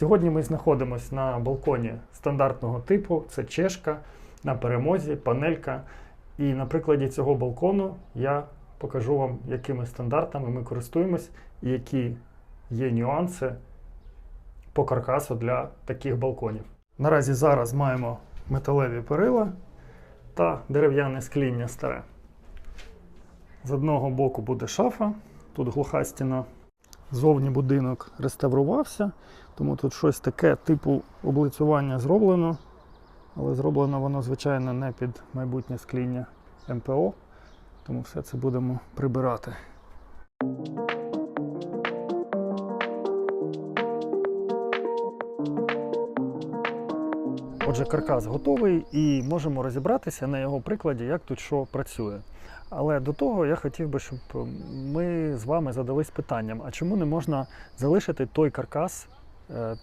Сьогодні ми знаходимося на балконі стандартного типу, це чешка на перемозі, панелька. І на прикладі цього балкону я покажу вам, якими стандартами ми користуємось і які є нюанси по каркасу для таких балконів. Наразі зараз маємо металеві перила та дерев'яне скління старе. З одного боку буде шафа, тут глуха стіна. Зовні будинок реставрувався, тому тут щось таке типу облицювання зроблено. Але зроблено воно, звичайно, не під майбутнє скління МПО, тому все це будемо прибирати. Отже, каркас готовий і можемо розібратися на його прикладі, як тут що працює. Але до того я хотів би, щоб ми з вами задались питанням: а чому не можна залишити той каркас, е,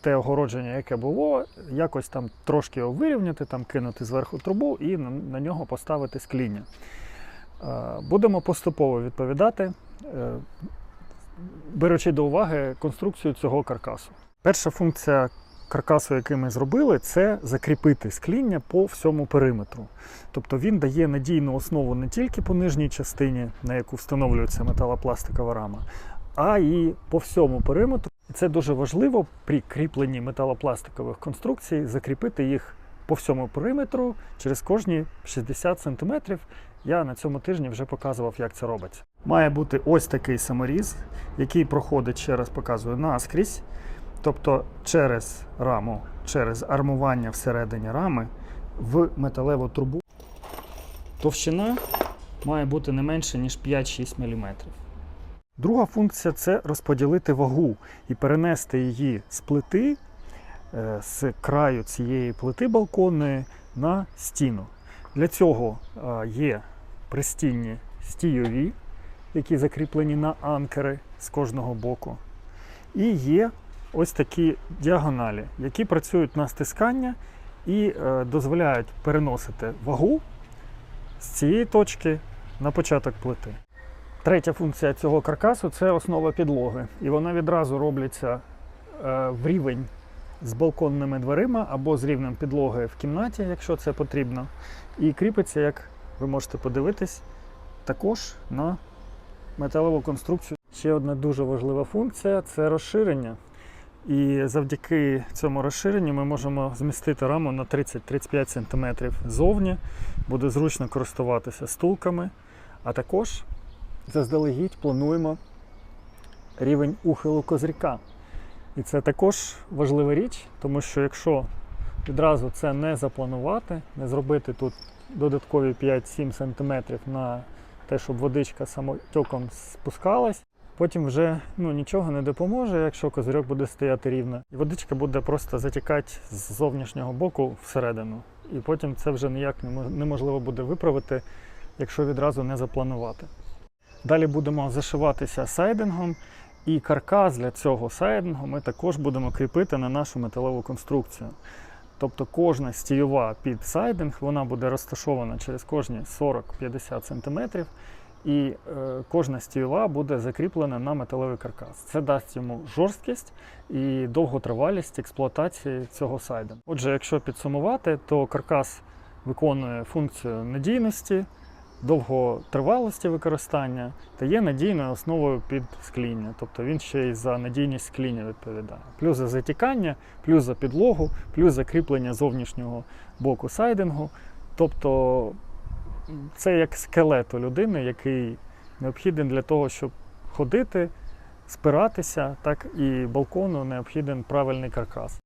те огородження, яке було, якось там трошки його вирівняти, там кинути зверху трубу і на, на нього поставити скління. Е, Будемо поступово відповідати, е, беручи до уваги конструкцію цього каркасу. Перша функція каркасу, який ми зробили, це закріпити скління по всьому периметру. Тобто він дає надійну основу не тільки по нижній частині, на яку встановлюється металопластикова рама, а і по всьому периметру. І це дуже важливо при кріпленні металопластикових конструкцій закріпити їх по всьому периметру через кожні 60 см. Я на цьому тижні вже показував, як це робиться. Має бути ось такий саморіз, який проходить, ще раз показую, наскрізь. Тобто через раму, через армування всередині рами в металеву трубу. Товщина має бути не менше, ніж 5-6 мм. Друга функція це розподілити вагу і перенести її з плити, е, з краю цієї плити балконної на стіну. Для цього е, є пристінні стійові, які закріплені на анкери з кожного боку. І є ось такі діагоналі, які працюють на стискання і е, дозволяють переносити вагу з цієї точки на початок плити. Третя функція цього каркасу це основа підлоги. І вона відразу робляться е, в рівень з балконними дверима або з рівнем підлоги в кімнаті, якщо це потрібно. І кріпиться, як ви можете подивитись, також на металеву конструкцію. Ще одна дуже важлива функція це розширення. І завдяки цьому розширенню ми можемо змістити раму на 30-35 см зовні. Буде зручно користуватися стулками, а також заздалегідь плануємо рівень ухилу козирька. І це також важлива річ, тому що якщо відразу це не запланувати, не зробити тут додаткові 5-7 см на те, щоб водичка самотоком спускалась, Потім вже ну, нічого не допоможе, якщо козирьок буде стояти рівно. І водичка буде просто затікати з зовнішнього боку всередину. І потім це вже ніяк неможливо буде виправити, якщо відразу не запланувати. Далі будемо зашиватися сайдингом, і каркас для цього сайдингу ми також будемо кріпити на нашу металеву конструкцію. Тобто кожна стійова під сайдинг вона буде розташована через кожні 40-50 см і е, кожна стійова буде закріплена на металевий каркас. Це дасть йому жорсткість і довготривалість експлуатації цього сайду. Отже, якщо підсумувати, то каркас виконує функцію надійності, довготривалості використання та є надійною основою під скління. Тобто він ще й за надійність скління відповідає. Плюс за затікання, плюс за підлогу, плюс за кріплення зовнішнього боку сайдингу. Тобто це як скелет у людини, який необхідний для того, щоб ходити, спиратися, так і балкону необхіден правильний каркас.